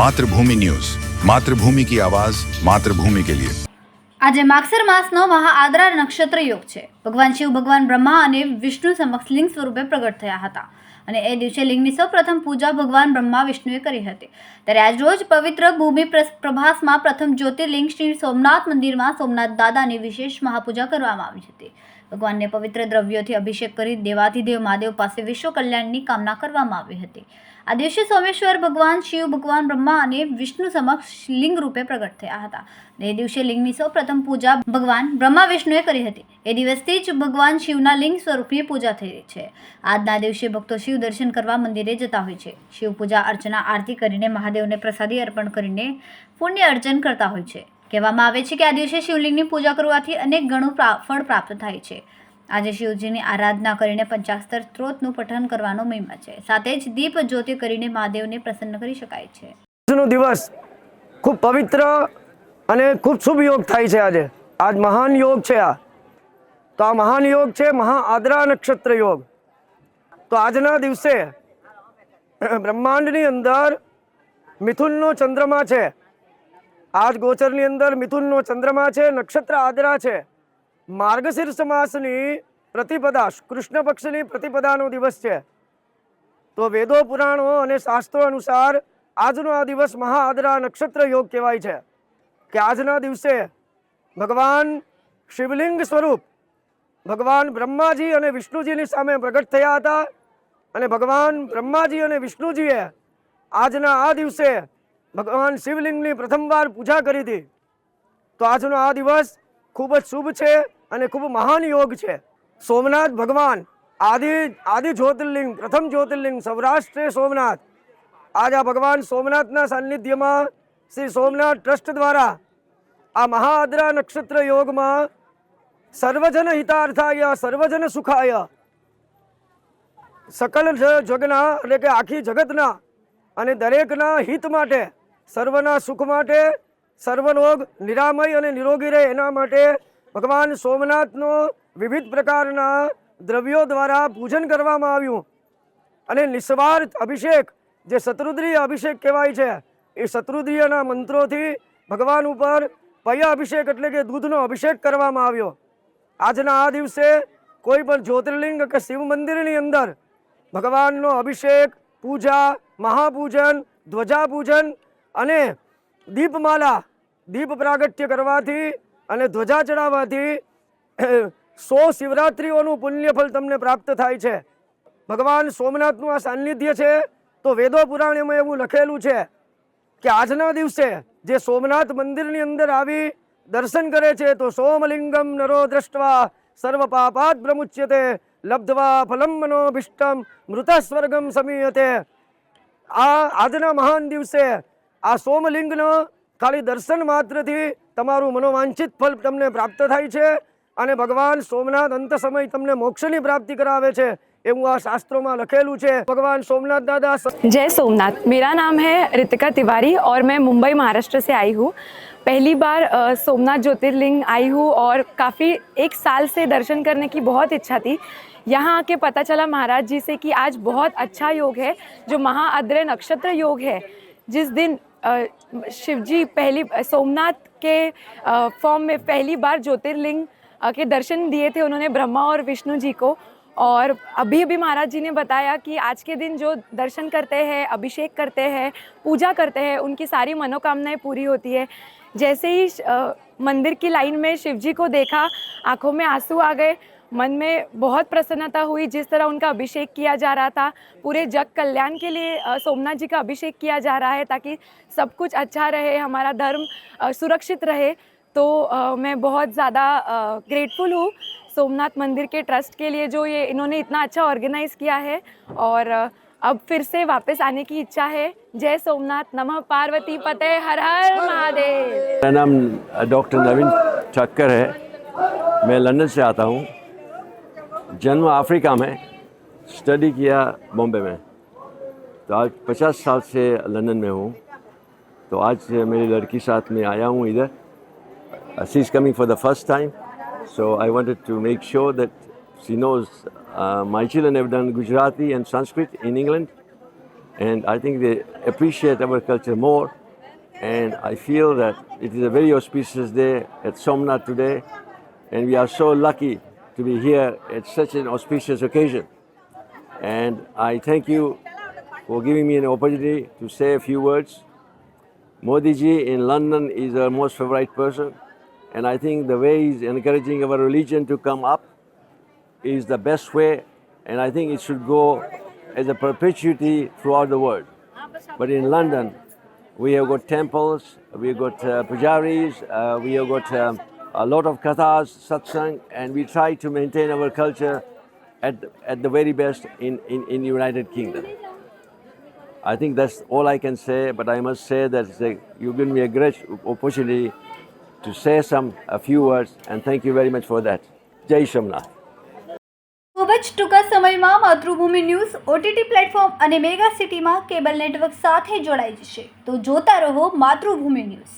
Mathrubhumi news. Mathrubhumi કી આવાજ, માતૃભૂમિ કે લિયે. આજે માગસર માસનો મહાઆદ્રા નક્ષત્ર યોગ છે. ભગવાન શિવ, ભગવાન બ્રહ્મા અને વિષ્ણુ સમક્ષ લિંગ સ્વરૂપે પ્રગટ થયા હતા. અને એ દિવસે લિંગની સૌપ્રથમ પૂજા ભગવાન બ્રહ્મા વિષ્ણુએ કરી હતી. ત્યારે આજ રોજ પવિત્ર ભૂમિ પ્રભાસમાં પ્રથમ જ્યોતિર્લિંગ શ્રી સોમનાથ મંદિરમાં સોમનાથ દાદાની વિશેષ મહાપૂજા કરવામાં આવી હતી. ભગવાનને પવિત્ર દ્રવ્યોથી અભિષેક કરી દેવાધિદેવ મહાદેવ પાસે વિશ્વ કલ્યાણની કામના કરવામાં આવી હતી. આ દિવસે સોમેશ્વર ભગવાન, શિવ ભગવાન, બ્રહ્મા અને વિષ્ણુ સમક્ષ લિંગ રૂપે પ્રગટ થયા હતા. એ દિવસે લિંગની સૌપ્રથમ પૂજા ભગવાન બ્રહ્મા વિષ્ણુએ કરી હતી. એ દિવસથી જ ભગવાન શિવના લિંગ સ્વરૂપની પૂજા થઈ છે. આજના દિવસે ભક્તો શિવ દર્શન કરવા મંદિરે જતા હોય છે. શિવ પૂજા અર્ચના, આરતી કરીને મહાદેવને પ્રસાદી અર્પણ કરીને પુણ્ય અર્ચન કરતા હોય છે. કહેવામાં આવે છે કે આ દિવસે શિવલિંગની પૂજા કરવાથી અનેક ગણું ફળ પ્રાપ્ત થાય છે. આજે શિવજીની આરાધના કરીને પંચાસ્તર સ્ત્રોતનું પઠન કરવાનો મહિમા છે. સાથે જ દીપ જ્યોતિ કરીને મહાદેવને પ્રસન્ન કરી શકાય છે. આજનો દિવસ ખૂબ પવિત્ર અને ખૂબ શુભ યોગ થાય છે આજે. આજ મહાન યોગ છે આ. તો આ મહાન યોગ છે મહા આદરા નક્ષત્ર યોગ. તો આજના દિવસે બ્રહ્માંડની અંદર મિથુનનો ચંદ્રમા છે. આજ ગોચરની અંદર મિથુનનો ચંદ્રમા છે, નક્ષત્ર આદરા છે. માર્ગશીર્ષ માસની પ્રતિપદા, કૃષ્ણ પક્ષની પ્રતિપદાનો દિવસ છે. તો વેદો, પુરાણો અને શાસ્ત્રો અનુસાર આજનો આ દિવસ મહાઆદરા નક્ષત્ર યોગ કહેવાય છે. કે આજના દિવસે ભગવાન શિવલિંગ સ્વરૂપ, ભગવાન બ્રહ્માજી અને વિષ્ણુજીની સામે પ્રગટ થયા હતા. અને ભગવાન બ્રહ્માજી અને વિષ્ણુજીએ આજના આ દિવસે ભગવાન શિવલિંગની પ્રથમવાર પૂજા કરી હતી. તો આજનો આ દિવસ ખૂબ જ શુભ છે અને ખૂબ મહાન યોગ છે. સોમનાથ ભગવાન, આદિ આદિ જ્યોતિર્લિંગ, પ્રથમ જ્યોતિર્લિંગ, સૌરાષ્ટ્રે સોમનાથ. આજ આ ભગવાન સોમનાથના સાનિધ્યમાં શ્રી સોમનાથ ટ્રસ્ટ દ્વારા આ મહાદ્રા નક્ષત્ર યોગમાં સર્વજન હિતાર્થાય, સર્વજન સુખાય. સકલ જગના એટલે કે આખી જગતના અને દરેકના હિત માટે સર્વના સુખ માટે સર્વરોગ નિરામય અને નિરોગી રહે એના માટે ભગવાન સોમનાથનો વિવિધ પ્રકારના દ્રવ્યો દ્વારા પૂજન કરવામાં આવ્યું. અને નિસ્વાર્થ અભિષેક, જે શત્રુદ્રીય અભિષેક કહેવાય છે, એ શત્રુદ્રીયના મંત્રોથી ભગવાન ઉપર પય અભિષેક એટલે કે દૂધનો અભિષેક કરવામાં આવ્યો. આજના આ દિવસે કોઈ પણ જ્યોતિર્લિંગ કે શિવ મંદિરની અંદર ભગવાનનો અભિષેક, પૂજા, મહાપૂજન ધ્વજા પૂજન અને દીપમાલા દીપ પ્રાગટ્ય કરવાથી અને ધ્વજા ચડાવવાથી સો શિવરાત્રિઓનું પુણ્યફળ તમને પ્રાપ્ત થાય છે. ભગવાન સોમનાથનું આ સાનિધ્ય છે, તો વેદો પુરાણમાં એવું લખેલું છે કે આજના દિવસે જે સોમનાથ મંદિરની અંદર આવી દર્શન કરે છે, તો સોમલિંગમ નરો દ્રષ્ટવા સર્વ પાપાત પ્રમુચ્યતે, લબ્ધવા ફલમ મનોભિષ્ટમ મૃત સ્વર્ગમ સમીયતે. આ આજના મહાન દિવસે આ સોમલિંગનો ખાલી દર્શન માત્રથી તમારું મનોવાંછિત ફળ તમને પ્રાપ્ત થાય છે અને ભગવાન સોમનાથ અંત સમય તમને મોક્ષની પ્રાપ્તિ કરાવે છે એવું આ શાસ્ત્રોમાં લખેલું છે ભગવાન સોમનાથ દાદા जय सोमनाथ मेरा नाम है रितिका तिवारी और मैं मुंबई महाराष्ट्र से आई हूँ पहली बार अ, सोमनाथ ज्योतिर्लिंग आई हूँ और काफ़ी एक साल से दर्शन करने की बहुत इच्छा थी यहाँ आके पता चला महाराज जी से कि आज बहुत अच्छा योग है जो महाअद्रय नक्षत्र योग है जिस दिन अ, शिव जी पहली सोमनाथ के फॉर्म में पहली बार ज्योतिर्लिंग के दर्शन दिए थे उन्होंने ब्रह्मा और विष्णु जी को। और अभी अभी महाराज जी ने बताया कि आज के दिन जो दर्शन करते हैं अभिषेक करते हैं पूजा करते हैं उनकी सारी मनोकामनाएँ पूरी होती है। जैसे ही मंदिर की लाइन में शिव जी को देखा आँखों में आँसू आ गए मन में बहुत प्रसन्नता हुई जिस तरह उनका अभिषेक किया जा रहा था। पूरे जग कल्याण के लिए सोमनाथ जी का अभिषेक किया जा रहा है ताकि सब कुछ अच्छा रहे, हमारा धर्म सुरक्षित रहे। तो मैं बहुत ज़्यादा ग्रेटफुल हूँ सोमनाथ मंदिर के ट्रस्ट के लिए जो ये इन्होंने इतना अच्छा ऑर्गेनाइज किया है। और अब फिर से वापस आने की इच्छा है। जय सोमनाथ, नमः पार्वती पते हर हर महादेव। मेरा नाम डॉक्टर नवीन ठक्कर है। मैं लंदन से आता हूँ। जन्म अफ्रीका में स्टडी किया बॉम्बे में तो आज पचास साल से लंदन में हूँ तो आज मेरी लड़की साथ में आया हूँ इधर she is coming for the first time so I wanted to make sure that she knows uh, my children have done Gujarati and Sanskrit in England and I think they appreciate our culture more. And I feel that it is a very auspicious day at Somnath today, and we are so lucky to be here at such an auspicious occasion. And I thank you for giving me an opportunity to say a few words. Modi ji in London is our most favorite person, and I think the way he's encouraging our religion to come up is the best way, and I think it should go as a perpetuity throughout the world. But in London, we have got temples, we have got uh, pujaris, uh, we have got um, a lot of kathas, satsang, and we try to maintain our culture at, at the very best in, in, in United Kingdom. I think that's all I can say, but I must say that a, you've given me a great opportunity to say some a few words, and thank you very much for that. Jai Shamnath. ખૂબ જ ટૂંકા સમયમાં Mathrubhumi news OTT platform અને mega સિટીમાં cable network સાથે જોડાઈ જશે તો જોતા રહો માતૃભૂમિ ન્યૂઝ